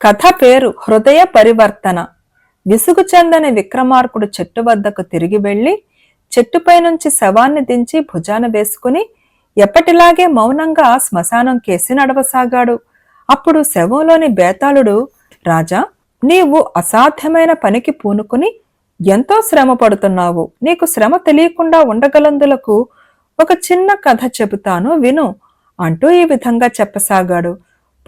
కథ పేరు హృదయ పరివర్తన. విసుగు చెందని విక్రమార్కుడు చెట్టు వద్దకు తిరిగి వెళ్ళి చెట్టుపై నుంచి శవాన్ని దించి భుజాన వేసుకుని ఎప్పటిలాగే మౌనంగా శ్మశానం కేసి నడవసాగాడు. అప్పుడు శవంలోని బేతాళుడు రాజా నీవు అసాధ్యమైన పనికి పూనుకుని ఎంతో శ్రమ పడుతున్నావు. నీకు శ్రమ తెలియకుండా ఉండగలందులకు ఒక చిన్న కథ చెబుతాను విను అంటూ ఈ విధంగా చెప్పసాగాడు.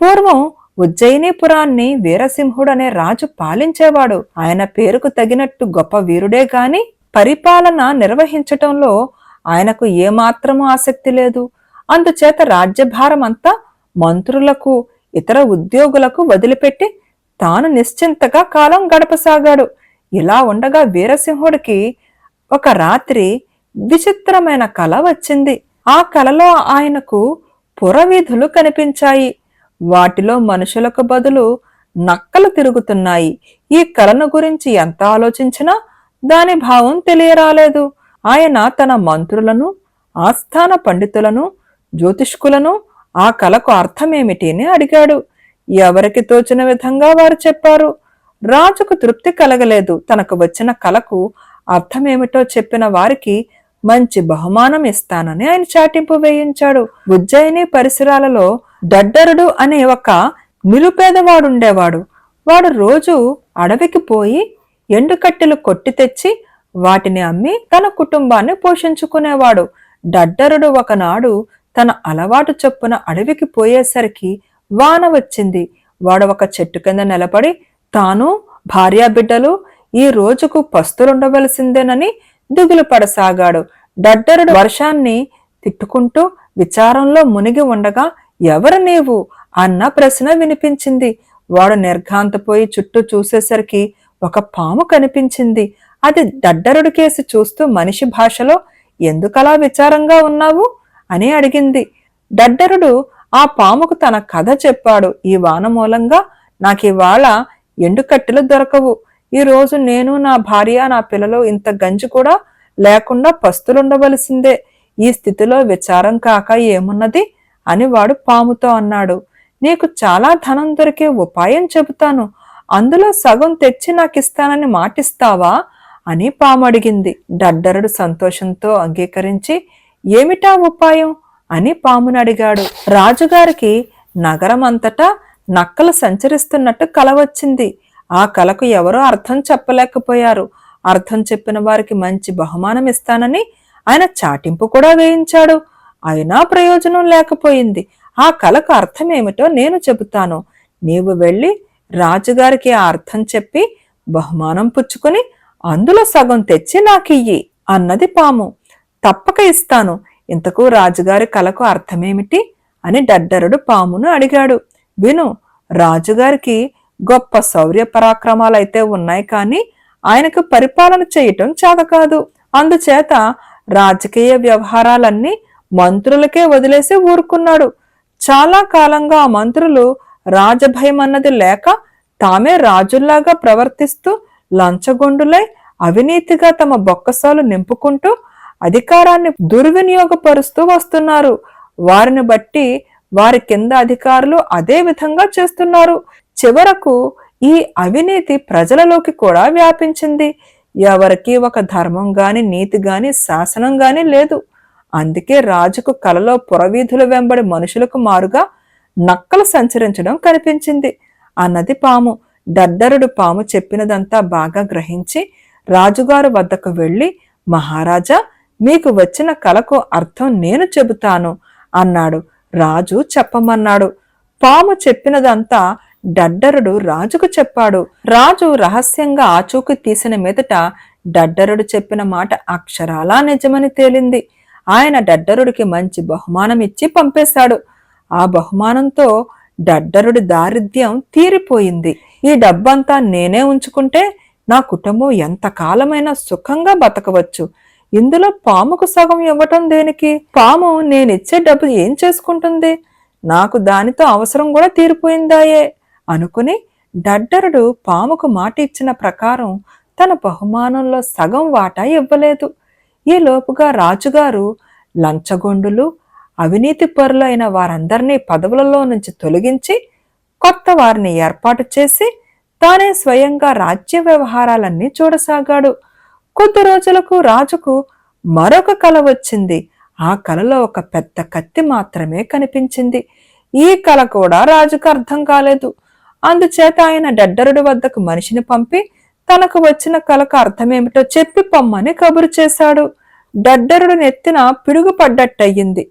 పూర్వం ఉజ్జయినిపురాన్ని వీరసింహుడనే రాజు పాలించేవాడు. ఆయన పేరుకు తగినట్టు గొప్ప వీరుడే గాని పరిపాలన నిర్వహించటంలో ఆయనకు ఏమాత్రము ఆసక్తి లేదు. అందుచేత రాజ్యభారం అంతా మంత్రులకు ఇతర ఉద్యోగులకు వదిలిపెట్టి తాను నిశ్చింతగా కాలం గడపసాగాడు. ఇలా ఉండగా వీరసింహుడికి ఒక రాత్రి విచిత్రమైన కళ వచ్చింది. ఆ కలలో ఆయనకు పురవీధులు కనిపించాయి. వాటిలో మనుషులకు బదులు నక్కలు తిరుగుతున్నాయి. ఈ కలను గురించి ఎంత ఆలోచించినా దాని భావం తెలియరాలేదు. ఆయన తన మంత్రులను ఆస్థాన పండితులను జ్యోతిష్కులను ఆ కళకు అర్థమేమిటి అని అడిగాడు. ఎవరికి తోచిన విధంగా వారు చెప్పారు. రాజుకు తృప్తి కలగలేదు. తనకు వచ్చిన కళకు అర్థమేమిటో చెప్పిన వారికి మంచి బహుమానం ఇస్తానని ఆయన చాటింపు వేయించాడు. ఉజ్జయిని పరిసరాలలో దడ్డరుడు అనే ఒక నిరుపేదవాడుండేవాడు. వాడు రోజు అడవికి పోయి ఎండుకట్టెలు కొట్టి తెచ్చి వాటిని అమ్మి తన కుటుంబాన్ని పోషించుకునేవాడు. డడ్డరుడు ఒకనాడు తన అలవాటు చొప్పున అడవికి పోయేసరికి వాన వచ్చింది. వాడు ఒక చెట్టు కింద నిలబడి తాను భార్యాబిడ్డలు ఈ రోజుకు పస్తులుండవలసిందేనని దిగులు పడసాగాడు డడ్డరుడు వర్షాన్ని తిట్టుకుంటూ విచారంలో మునిగి ఉండగా ఎవరు నీవు? అన్న ప్రశ్న వినిపించింది. వాడు నిర్ఘాంతపోయి చుట్టూ చూసేసరికి ఒక పాము కనిపించింది. అది దడ్డరుడి కేసి చూస్తూ మనిషి భాషలో ఎందుకలా విచారంగా ఉన్నావు? అని అడిగింది. దడ్డరుడు ఆ పాముకు తన కథ చెప్పాడు. ఈ వాన మూలంగా నాకివాళ ఎండుకట్టెలు దొరకవు. ఈరోజు నేను నా భార్య నా పిల్లలు ఇంత గంజి కూడా లేకుండా పస్తులుండవలసిందే. ఈ స్థితిలో విచారం కాక ఏమున్నది అని వాడు పాముతో అన్నాడు. నీకు చాలా ధనం దొరికే ఉపాయం చెబుతాను. అందులో సగం తెచ్చి నాకు ఇస్తానని మాటిస్తావా అని పాము అడిగింది డడ్డరుడు సంతోషంతో అంగీకరించి ఏమిటా ఉపాయం? అని పామును అడిగాడు. రాజుగారికి నగరం అంతటా నక్కలు సంచరిస్తున్నట్టు కల వచ్చింది ఆ కలకు ఎవరో అర్థం చెప్పలేకపోయారు. అర్థం చెప్పిన వారికి మంచి బహుమానం ఇస్తానని ఆయన చాటింపు కూడా వేయించాడు. అయినా ప్రయోజనం లేకపోయింది. ఆ కలకు అర్థమేమిటో నేను చెబుతాను. నీవు వెళ్ళి రాజుగారికి ఆ అర్థం చెప్పి బహుమానం పుచ్చుకుని అందులో సగం తెచ్చి నాకియ్యి అన్నది పాము. తప్పక ఇస్తాను. ఇంతకు రాజుగారి కలకు అర్థమేమిటి అని డడ్డరుడు పామును అడిగాడు. విను రాజుగారికి గొప్ప శౌర్య పరాక్రమాలైతే ఉన్నాయి కానీ ఆయనకు పరిపాలన చేయటం చేత కాదు అందుచేత రాజకీయ వ్యవహారాలన్నీ మంత్రులకే వదిలేసి ఊరుకున్నాడు. చాలా కాలంగా ఆ మంత్రులు రాజభయం అన్నది లేక తామే రాజుల్లాగా ప్రవర్తిస్తూ లంచగొండులై అవినీతిగా తమ బొక్కసాలు నింపుకుంటూ అధికారాన్ని దుర్వినియోగపరుస్తూ వస్తున్నారు. వారిని బట్టి వారి కింద అధికారులు అదే విధంగా చేస్తున్నారు. చివరకు ఈ అవినీతి ప్రజలలోకి కూడా వ్యాపించింది. ఎవరికి ఒక ధర్మం గాని నీతి గాని శాసనం గాని లేదు. అందుకే రాజుకు కలలో పురవీధుల వెంబడి మనుషులకు మారుగా నక్కలు సంచరించడం కనిపించింది. అన్నది పాము దద్దరుడు పాము చెప్పినదంతా బాగా గ్రహించి రాజుగారు వద్దకు వెళ్ళి మహారాజా మీకు వచ్చిన కలకు అర్థం నేను చెబుతాను అన్నాడు. రాజు చెప్పమన్నాడు. పాము చెప్పినదంతా డడ్డరుడు రాజుకు చెప్పాడు. రాజు రహస్యంగా ఆచూకి తీసిన మీదట డడ్డరుడు చెప్పిన మాట అక్షరాలా నిజమని తేలింది. ఆయన డడ్డరుడికి మంచి బహుమానం ఇచ్చి పంపేశాడు. ఆ బహుమానంతో డడ్డరుడి దారిద్ర్యం తీరిపోయింది. ఈ డబ్బంతా నేనే ఉంచుకుంటే నా కుటుంబం ఎంత కాలమైనా సుఖంగా బతకవచ్చు. ఇందులో పాముకు సగం ఇవ్వటం దేనికి? పాము నేనిచ్చే డబ్బు ఏం చేసుకుంటుంది? నాకు దానితో అవసరం కూడా తీరిపోయిందాయే. అనుకుని డడ్డరుడు పాముకు మాట ఇచ్చిన ప్రకారం తన బహుమానంలో సగం వాటా ఇవ్వలేదు. ఈ లోపుగా రాజుగారు లంచగొండులు అవినీతి పరులైన వారందరినీ పదవులలో నుంచి తొలగించి కొత్త వారిని ఏర్పాటు చేసి తానే స్వయంగా రాజ్య వ్యవహారాలన్నీ చూడసాగాడు. కొద్ది రోజులకు రాజుకు మరొక కల వచ్చింది. ఆ కలలో ఒక పెద్ద కత్తి మాత్రమే కనిపించింది. ఈ కల కూడా రాజుకు అర్థం కాలేదు. అందుచేత ఆయన డడ్డరుడి వద్దకు మనిషిని పంపి తనకు వచ్చిన కలకు అర్థమేమిటో చెప్పి పొమ్మని కబురు చేశాడు. డడ్డరుడు నెత్తిన పిడుగుపడ్డట్టయింది.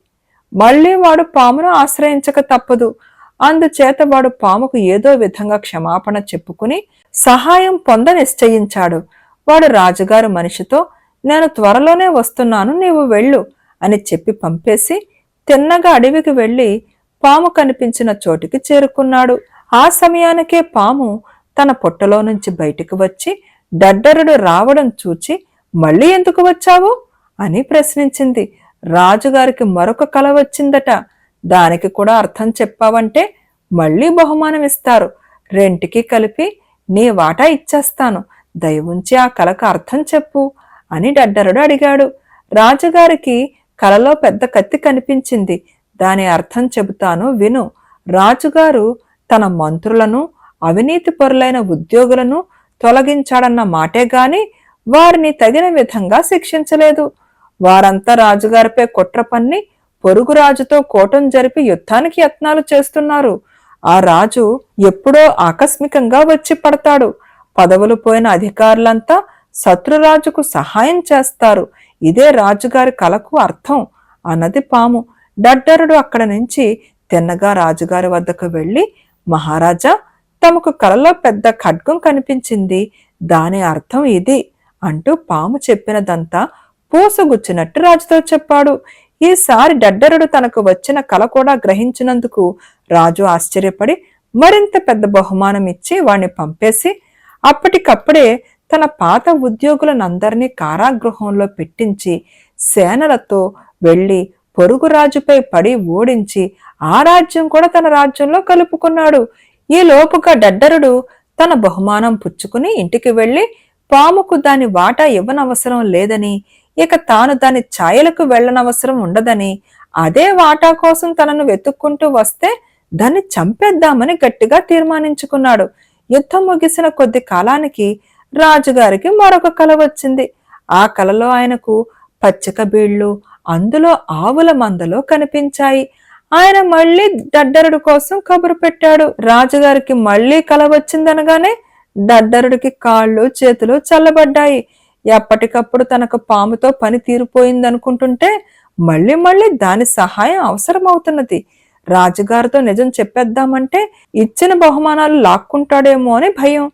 మళ్ళీ వాడు పామును ఆశ్రయించక తప్పదు. అందుచేత వాడు పాముకు ఏదో విధంగా క్షమాపణ చెప్పుకుని సహాయం పొంద నిశ్చయించాడు. వాడు రాజుగారు మనిషితో నేను త్వరలోనే వస్తున్నాను నీవు వెళ్ళు అని చెప్పి పంపేసి తిన్నగా అడవికి వెళ్ళి పాము కనిపించిన చోటికి చేరుకున్నాడు. ఆ సమయానికే పాము తన పొట్టలో నుంచి బయటికి వచ్చి డడ్డరుడు రావడం చూచి మళ్ళీ ఎందుకు వచ్చావు? అని ప్రశ్నించింది. రాజుగారికి మరొక కల వచ్చిందట. దానికి కూడా అర్థం చెప్పావంటే మళ్ళీ బహుమానం ఇస్తారు. రెంటికి కలిపి నీ వాటా ఇచ్చేస్తాను. దయవుంచి ఆ కలకు అర్థం చెప్పు అని డడ్డరుడు అడిగాడు. రాజుగారికి కలలో పెద్ద కత్తి కనిపించింది. దాని అర్థం చెబుతాను విను. రాజుగారు తన మంత్రులను అవినీతి పరులైన ఉద్యోగులను తొలగించాడన్న మాటే గాని వారిని తగిన విధంగా శిక్షించలేదు. వారంతా రాజుగారిపై కుట్ర పన్ని పొరుగు రాజుతో కోటం జరిపి యుద్ధానికి యత్నాలు చేస్తున్నారు. ఆ రాజు ఎప్పుడో ఆకస్మికంగా వచ్చి పడతాడు. పదవులు పోయిన అధికారులంతా శత్రురాజుకు సహాయం చేస్తారు. ఇదే రాజుగారి కలకు అర్థం. అన్నది పాము డడ్డరుడు అక్కడ నుంచి తిన్నగా రాజుగారి వద్దకు వెళ్ళి మహారాజా తమకు కలలో పెద్ద ఖడ్గం కనిపించింది. దాని అర్థం ఇది అంటూ పాము చెప్పినదంతా పూసగుచ్చినట్టు రాజుతో చెప్పాడు. ఈసారి డడ్డరుడు తనకు వచ్చిన కల కూడా గ్రహించినందుకు రాజు ఆశ్చర్యపడి మరింత పెద్ద బహుమానం ఇచ్చి వాణ్ణి పంపేసి అప్పటికప్పుడే తన పాత ఉద్యోగులనందరినీ కారాగృహంలో పెట్టించి సేనలతో వెళ్ళి పొరుగు రాజుపై పడి ఓడించి ఆ రాజ్యం కూడా తన రాజ్యంలో కలుపుకున్నాడు. ఈ లోపుగా డడ్డరుడు తన బహుమానం పుచ్చుకుని ఇంటికి వెళ్ళి పాముకు దాని వాటా ఇవ్వనవసరం లేదని ఇక తాను దాని ఛాయలకు వెళ్ళనవసరం ఉండదని అదే వాటా కోసం తనను వెతుక్కుంటూ వస్తే దాన్ని చంపేద్దామని గట్టిగా తీర్మానించుకున్నాడు. యుద్ధం ముగిసిన కొద్ది కాలానికి రాజుగారికి మరొక కల వచ్చింది. ఆ కలలో ఆయనకు పచ్చిక బీళ్ళు అందులో ఆవుల మందలో కనిపించాయి. ఆయన మళ్ళీ దడ్డరుడు కోసం కబురు పెట్టాడు. రాజుగారికి మళ్ళీ కల వచ్చిందనగానే దడ్డరుడికి కాళ్ళు చేతులు చల్లబడ్డాయి. ఎప్పటికప్పుడు తనకు పాముతో పని తీరిపోయిందనుకుంటుంటే మళ్ళీ మళ్ళీ దాని సహాయం అవసరమవుతున్నది. రాజుగారితో నిజం చెప్పేద్దామంటే ఇచ్చిన బహుమానాలు లాక్కుంటాడేమో అని భయం.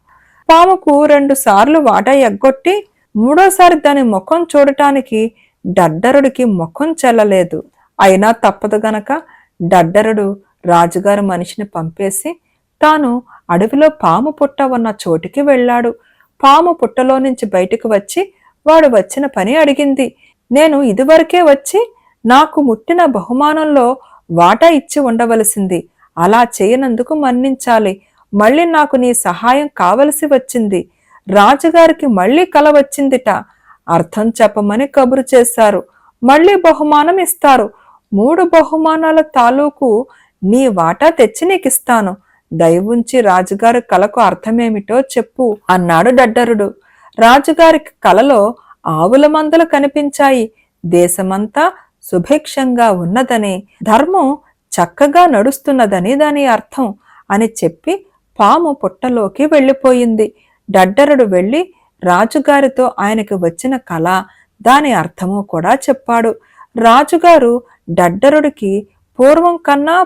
పాముకు రెండు సార్లు వాటా ఎగ్గొట్టి మూడోసారి దాని ముఖం చూడటానికి డడ్డరుడికి ముఖం చెల్లలేదు. అయినా తప్పదు గనక డడ్డరుడు రాజుగారి మనిషిని పంపేసి తాను అడవిలో పాము పుట్ట ఉన్న చోటికి వెళ్ళాడు. పాము పుట్టలో నుంచి బయటకు వచ్చి వాడు వచ్చిన పని అడిగింది. నేను ఇదివరకే వచ్చి నాకు ముట్టిన బహుమానంలో వాటా ఇచ్చి ఉండవలసింది. అలా చేయనందుకు మన్నించాలి. మళ్ళీ నాకు నీ సహాయం కావలసి వచ్చింది. రాజుగారికి మళ్ళీ కల వచ్చిందిట. అర్థం చెప్పమని కబురు చేశారు. మళ్ళీ బహుమానం ఇస్తారు. మూడు బహుమానాల తాలూకు నీ వాటా తెచ్చి నీకిస్తాను. దయవుంచి రాజుగారి కలకు అర్థమేమిటో చెప్పు అన్నాడు డడ్డరుడు. రాజుగారికి కలలో ఆవుల మందలు కనిపించాయి. దేశమంతా సుభిక్షంగా ఉన్నదని ధర్మం చక్కగా నడుస్తున్నదని దాని అర్థం అని చెప్పి పాము పుట్టలోకి వెళ్ళిపోయింది. డడ్డరుడు వెళ్ళి రాజుగారితో ఆయనకి వచ్చిన కళ దాని అర్థము కూడా చెప్పాడు. రాజుగారు డడ్డరుడికి పూర్వం కన్నా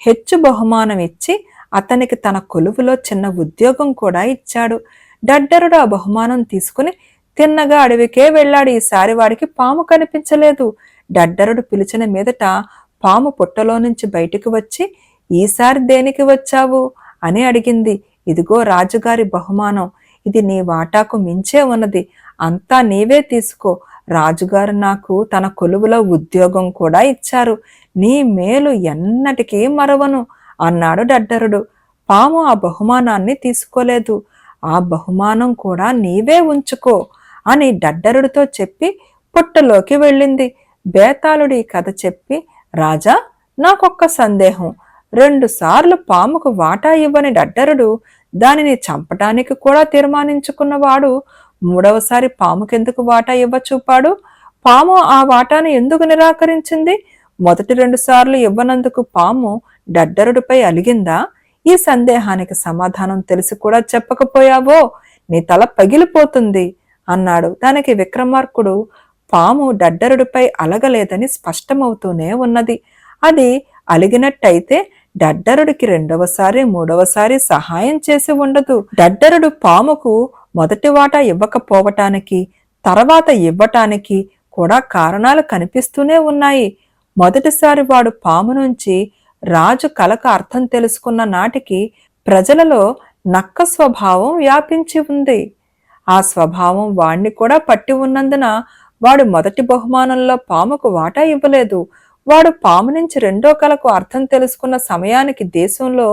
హెచ్చు బహుమానం ఇచ్చి అతనికి తన కొలువులో చిన్న ఉద్యోగం కూడా ఇచ్చాడు. డడ్డరుడు ఆ బహుమానం తీసుకుని తిన్నగా అడవికే వెళ్ళాడు. ఈసారి వాడికి పాము కనిపించలేదు. డడ్డరుడు పిలిచిన మీదట పాము పుట్టలో నుంచి బయటికి వచ్చి ఈసారి దేనికి వచ్చావు? అని అడిగింది. ఇదిగో రాజుగారి బహుమానం. ఇది నీ వాటాకు మించే ఉన్నది. అంతా నీవే తీసుకో. రాజుగారు నాకు తన కొలువులో ఉద్యోగం కూడా ఇచ్చారు. నీ మేలు ఎన్నటికీ మరవను అన్నాడు డడ్డరుడు. పాము ఆ బహుమానాన్ని తీసుకోలేదు. ఆ బహుమానం కూడా నీవే ఉంచుకో అని డడ్డరుడితో చెప్పి పుట్టలోకి వెళ్ళింది. బేతాళుడి కథ చెప్పి రాజా నాకొక్క సందేహం. రెండుసార్లు పాముకు వాటా ఇవ్వని డడ్డరుడు దానిని చంపటానికి కూడా తీర్మానించుకున్నవాడు మూడవసారి పాముకెందుకు వాటా ఇవ్వచూపాడు? పాము ఆ వాటాను ఎందుకు నిరాకరించింది? మొదటి రెండు సార్లు ఇవ్వనందుకు పాము డడ్డరుడిపై అలిగిందా? ఈ సందేహానికి సమాధానం తెలిసి కూడా చెప్పకపోయావో? నీ తల పగిలిపోతుంది అన్నాడు. దానికి విక్రమార్కుడు పాము డడ్డరుడిపై అలగలేదని స్పష్టమవుతూనే ఉన్నది. అది అలిగినట్టయితే డడ్డరుడికి రెండవసారి మూడవసారి సహాయం చేసి ఉండదు. డడ్డరుడు పాముకు మొదటి వాటా ఇవ్వకపోవటానికి తర్వాత ఇవ్వటానికి కూడా కారణాలు కనిపిస్తూనే ఉన్నాయి. మొదటిసారి వాడు పాము నుంచి రాజు కలక అర్థం తెలుసుకున్న నాటికి ప్రజలలో నక్క స్వభావం వ్యాపించి ఉంది. ఆ స్వభావం వాణ్ణి కూడా పట్టి ఉన్నందున వాడు మొదటి బహుమానంలో పాముకు వాటా ఇవ్వలేదు. వాడు పాము నుంచి రెండో కలకు అర్థం తెలుసుకున్న సమయానికి దేశంలో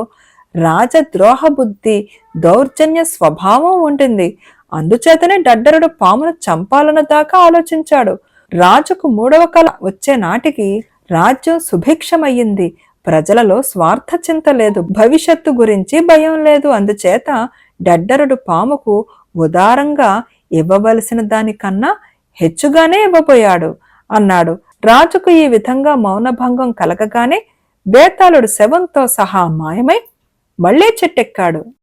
రాజద్రోహ బుద్ధి దౌర్జన్య స్వభావం ఉంటుంది. అందుచేతనే డడ్డరుడు పామును చంపాలన్న దాకా ఆలోచించాడు. రాజుకు మూడవ కళ వచ్చే నాటికి రాజ్యం సుభిక్షమయ్యింది. ప్రజలలో స్వార్థ చింత లేదు భవిష్యత్తు గురించి భయం లేదు. అందుచేత డడ్డరుడు పాముకు ఉదారంగా ఇవ్వవలసిన దానికన్నా హెచ్చుగానే ఇవ్వబోయాడు అన్నాడు. రాజుకు ఈ విధంగా మౌనభంగం కలగగానే బేతాళుడు శవంతో సహా మాయమై మళ్ళీ చెట్టెక్కాడు.